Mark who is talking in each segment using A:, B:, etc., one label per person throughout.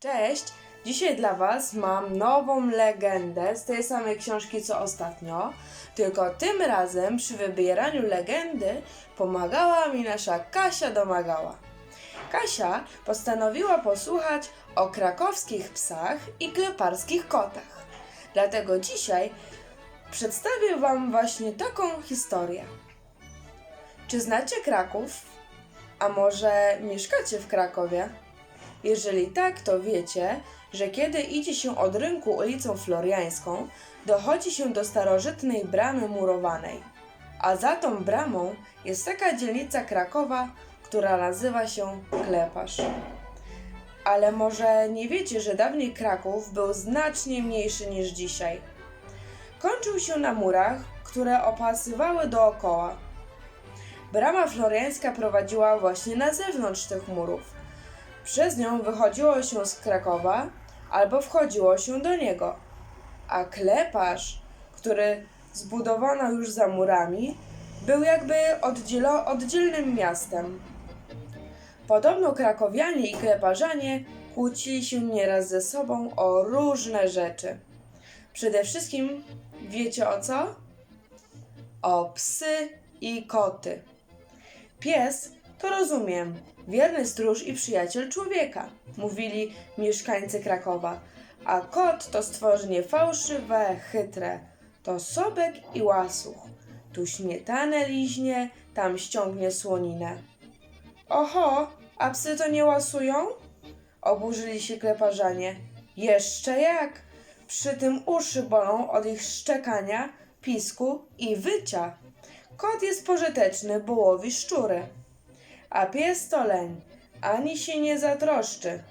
A: Cześć! Dzisiaj dla Was mam nową legendę z tej samej książki co ostatnio, tylko tym razem przy wybieraniu legendy pomagała mi nasza Kasia Domagała. Kasia postanowiła posłuchać o krakowskich psach i kleparskich kotach. Dlatego dzisiaj przedstawię Wam właśnie taką historię. Czy znacie Kraków? A może mieszkacie w Krakowie? Jeżeli tak, to wiecie, że kiedy idzie się od rynku ulicą Floriańską, dochodzi się do starożytnej bramy murowanej. A za tą bramą jest taka dzielnica Krakowa, która nazywa się Kleparz. Ale może nie wiecie, że dawniej Kraków był znacznie mniejszy niż dzisiaj. Kończył się na murach, które opasywały dookoła. Brama floriańska prowadziła właśnie na zewnątrz tych murów. Przez nią wychodziło się z Krakowa albo wchodziło się do niego. A kleparz, który zbudowano już za murami, był jakby oddzielo- oddzielnym miastem. Podobno krakowianie i kleparzanie kłócili się nieraz ze sobą o różne rzeczy. Przede wszystkim wiecie o co? O psy i koty. Pies to rozumiem, wierny stróż i przyjaciel człowieka, mówili mieszkańcy Krakowa, a kot to stworzenie fałszywe, chytre, to sobek i łasuch. Tu śmietanę liźnie, tam ściągnie słoninę. Oho, a psy to nie łasują? Oburzyli się kleparzanie. Jeszcze jak! Przy tym uszy bolą od ich szczekania, pisku i wycia. Kot jest pożyteczny, bo łowi szczury. A pies to leń, ani się nie zatroszczy.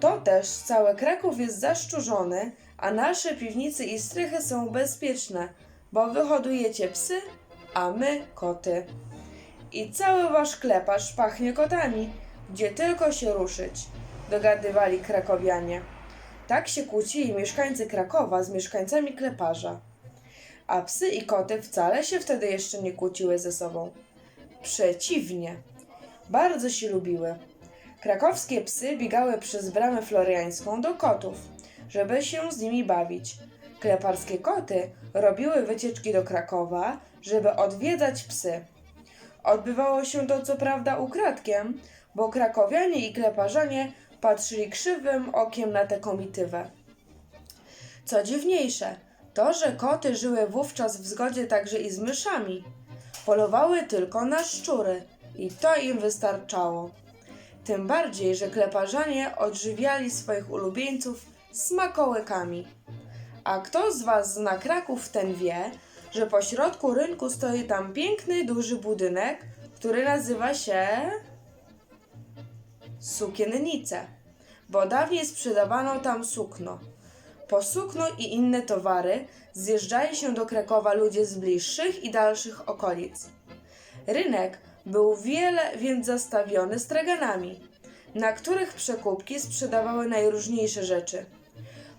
A: To też cały Kraków jest zaszczurzony, a nasze piwnice i strychy są bezpieczne, bo wyhodujecie psy, a my koty. I cały wasz kleparz pachnie kotami, gdzie tylko się ruszyć, dogadywali krakowianie. Tak się kłócili mieszkańcy Krakowa z mieszkańcami kleparza. A psy i koty wcale się wtedy jeszcze nie kłóciły ze sobą. Przeciwnie, bardzo się lubiły. Krakowskie psy biegały przez bramę floriańską do kotów, żeby się z nimi bawić. Kleparskie koty robiły wycieczki do Krakowa, żeby odwiedzać psy. Odbywało się to co prawda ukradkiem, bo krakowianie i kleparzanie patrzyli krzywym okiem na tę komitywę. Co dziwniejsze, to, że koty żyły wówczas w zgodzie także i z myszami. Polowały tylko na szczury i to im wystarczało. Tym bardziej, że kleparzanie odżywiali swoich ulubieńców smakołykami. A kto z Was zna Kraków, ten wie, że po środku rynku stoi tam piękny, duży budynek, który nazywa się sukiennice, bo dawniej sprzedawano tam sukno. Po sukno i inne towary zjeżdżali się do Krakowa ludzie z bliższych i dalszych okolic. Rynek był wiele więc zastawiony straganami, na których przekupki sprzedawały najróżniejsze rzeczy.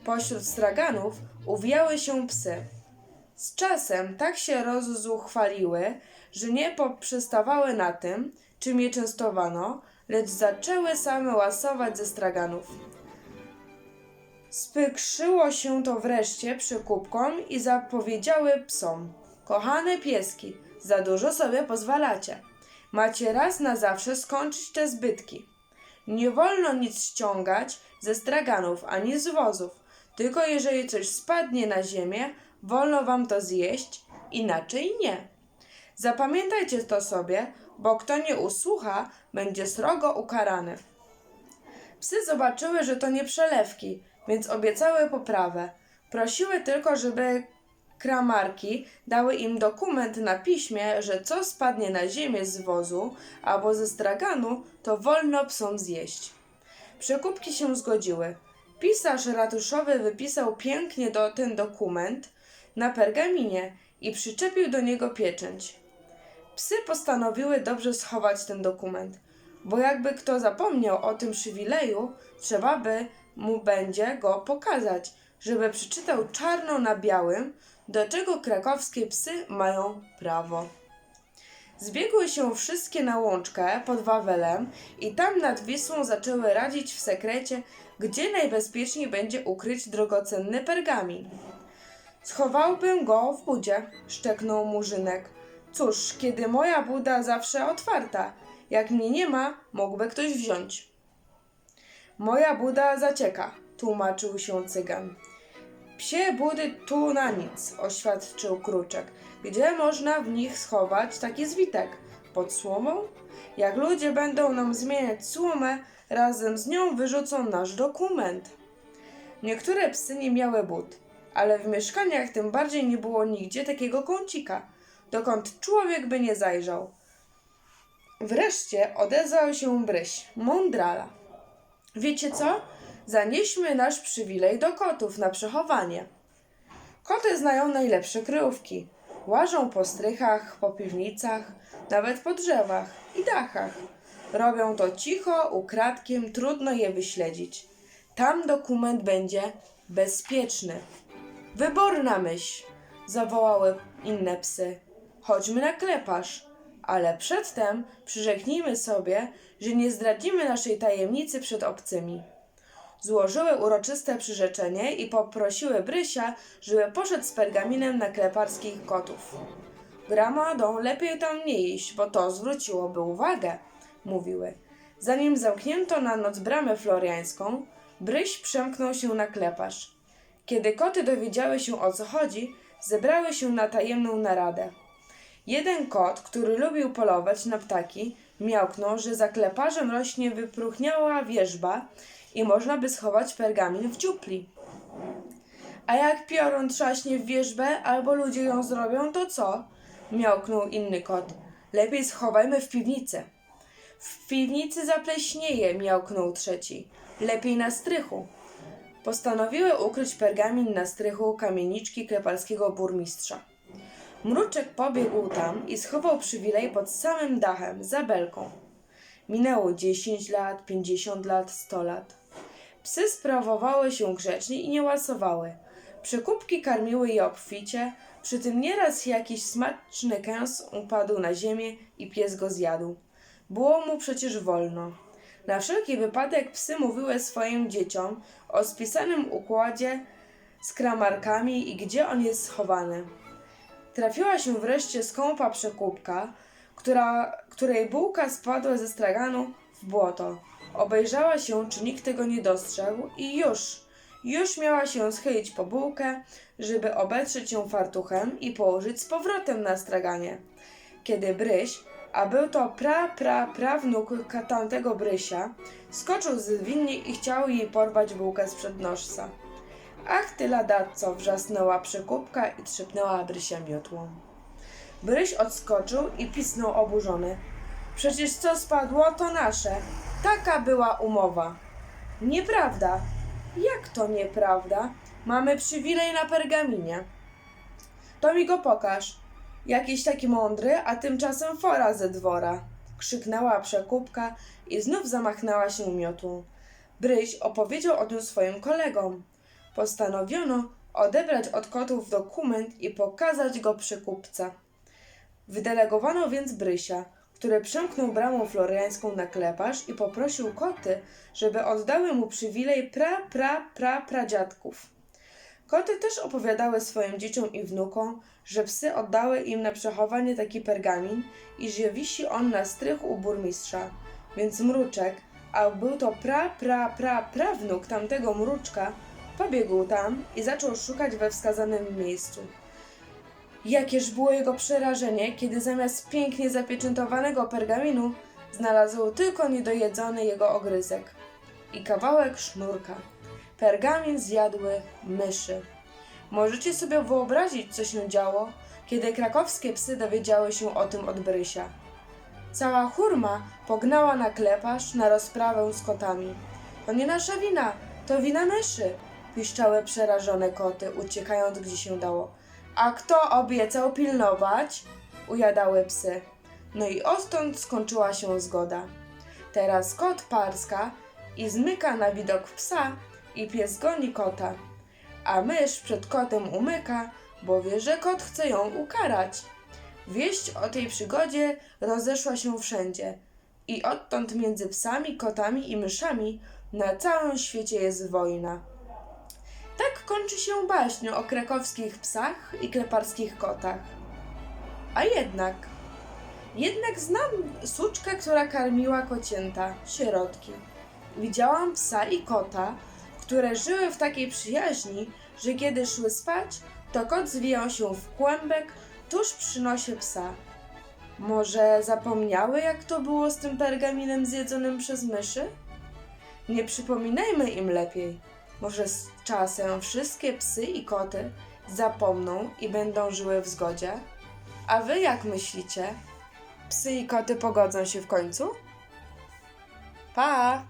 A: Pośród straganów uwijały się psy. Z czasem tak się rozzuchwaliły, że nie poprzestawały na tym, czym je częstowano, lecz zaczęły same łasować ze straganów. Spykrzyło się to wreszcie przykupkom i zapowiedziały psom: Kochane pieski, za dużo sobie pozwalacie. Macie raz na zawsze skończyć te zbytki. Nie wolno nic ściągać ze straganów ani z wozów, tylko jeżeli coś spadnie na ziemię, wolno wam to zjeść, inaczej nie. Zapamiętajcie to sobie, bo kto nie usłucha, będzie srogo ukarany. Psy zobaczyły, że to nie przelewki, więc obiecały poprawę. Prosiły tylko, żeby kramarki dały im dokument na piśmie, że co spadnie na ziemię z wozu albo ze straganu, to wolno psom zjeść. Przekupki się zgodziły. Pisarz ratuszowy wypisał pięknie do, ten dokument na pergaminie i przyczepił do niego pieczęć. Psy postanowiły dobrze schować ten dokument, bo jakby kto zapomniał o tym przywileju, trzeba by mu będzie go pokazać, żeby przeczytał czarno na białym, do czego krakowskie psy mają prawo. Zbiegły się wszystkie na łączkę pod Wawelem i tam nad Wisłą zaczęły radzić w sekrecie, gdzie najbezpieczniej będzie ukryć drogocenny pergamin. Schowałbym go w budzie, szczeknął Murzynek. Cóż, kiedy moja buda zawsze otwarta, jak mnie nie ma, mógłby ktoś wziąć. Moja buda zacieka, tłumaczył się cygan. Psie budy tu na nic, oświadczył Kruczek. Gdzie można w nich schować taki zwitek? Pod słomą? Jak ludzie będą nam zmieniać słomę, razem z nią wyrzucą nasz dokument. Niektóre psy nie miały but, ale w mieszkaniach tym bardziej nie było nigdzie takiego kącika, dokąd człowiek by nie zajrzał. Wreszcie odezwał się Bryś, mądrala. Wiecie co? Zanieśmy nasz przywilej do kotów na przechowanie. Koty znają najlepsze kryjówki. Łażą po strychach, po piwnicach, nawet po drzewach i dachach. Robią to cicho, ukradkiem, trudno je wyśledzić. Tam dokument będzie bezpieczny. Wyborna myśl, zawołały inne psy. Chodźmy na kleparz, ale przedtem przyrzeknijmy sobie, że nie zdradzimy naszej tajemnicy przed obcymi. Złożyły uroczyste przyrzeczenie i poprosiły Brysia, żeby poszedł z pergaminem na kleparskich kotów. Gramadą lepiej tam nie iść, bo to zwróciłoby uwagę, mówiły. Zanim zamknięto na noc bramę floriańską, Bryś przemknął się na kleparz. Kiedy koty dowiedziały się o co chodzi, zebrały się na tajemną naradę. Jeden kot, który lubił polować na ptaki, miałknął, że za kleparzem rośnie wypróchniała wierzba i można by schować pergamin w dziupli. A jak piorun trzaśnie w wierzbę albo ludzie ją zrobią, to co? Miałknął inny kot. Lepiej schowajmy w piwnicy. W piwnicy zapleśnieje, miałknął trzeci. Lepiej na strychu. Postanowiły ukryć pergamin na strychu kamieniczki klepalskiego burmistrza. Mruczek pobiegł tam i schował przywilej pod samym dachem, za belką. Minęło 10 lat, 50 lat, 100 lat. Psy sprawowały się grzecznie i nie łasowały. Przekupki karmiły je obficie, przy tym nieraz jakiś smaczny kęs upadł na ziemię i pies go zjadł. Było mu przecież wolno. Na wszelki wypadek psy mówiły swoim dzieciom o spisanym układzie z kramarkami i gdzie on jest schowany. Trafiła się wreszcie skąpa przekupka, która, której bułka spadła ze straganu w błoto. Obejrzała się, czy nikt tego nie dostrzegł i już, już miała się schylić po bułkę, żeby obetrzeć ją fartuchem i położyć z powrotem na straganie. Kiedy Bryś, a był to pra, pra, prawnuk tamtego Brysia, skoczył z winni i chciał jej porwać bułkę sprzed nożca. Ach ty ladaco, wrzasnęła przekupka i trzepnęła Brysia miotłą. Bryś odskoczył i pisnął oburzony. Przecież co spadło, to nasze. Taka była umowa. Nieprawda. Jak to nieprawda? Mamy przywilej na pergaminie. To mi go pokaż. Jakiś taki mądry, a tymczasem fora ze dwora. Krzyknęła przekupka i znów zamachnęła się miotłą. Bryś opowiedział o tym swoim kolegom. Postanowiono odebrać od kotów dokument i pokazać go przekupca. Wydelegowano więc Brysia, który przemknął bramą floriańską na kleparz i poprosił koty, żeby oddały mu przywilej pra, pra, pra, pradziadków. Koty też opowiadały swoim dzieciom i wnukom, że psy oddały im na przechowanie taki pergamin i że wisi on na strychu u burmistrza. Więc mruczek, a był to pra, pra, pra, prawnuk tamtego mruczka, pobiegł tam i zaczął szukać we wskazanym miejscu. Jakież było jego przerażenie, kiedy zamiast pięknie zapieczętowanego pergaminu znalazł tylko niedojedzony jego ogryzek i kawałek sznurka. Pergamin zjadły myszy. Możecie sobie wyobrazić, co się działo, kiedy krakowskie psy dowiedziały się o tym od Brysia. Cała hurma pognała na kleparz na rozprawę z kotami. To nie nasza wina, to wina myszy, piszczały przerażone koty, uciekając gdzie się dało. A kto obiecał pilnować? Ujadały psy. No i odtąd skończyła się zgoda. Teraz kot parska i zmyka na widok psa i pies goni kota. A mysz przed kotem umyka, bo wie, że kot chce ją ukarać. Wieść o tej przygodzie rozeszła się wszędzie i odtąd między psami, kotami i myszami na całym świecie jest wojna. Tak kończy się baśń o krakowskich psach i kleparskich kotach. A jednak, jednak znam suczkę, która karmiła kocięta, sierotki. Widziałam psa i kota, które żyły w takiej przyjaźni, że kiedy szły spać, to kot zwijał się w kłębek tuż przy nosie psa. Może zapomniały, jak to było z tym pergaminem zjedzonym przez myszy? Nie przypominajmy im lepiej. Może z czasem wszystkie psy i koty zapomną i będą żyły w zgodzie? A wy jak myślicie? Psy i koty pogodzą się w końcu? Pa!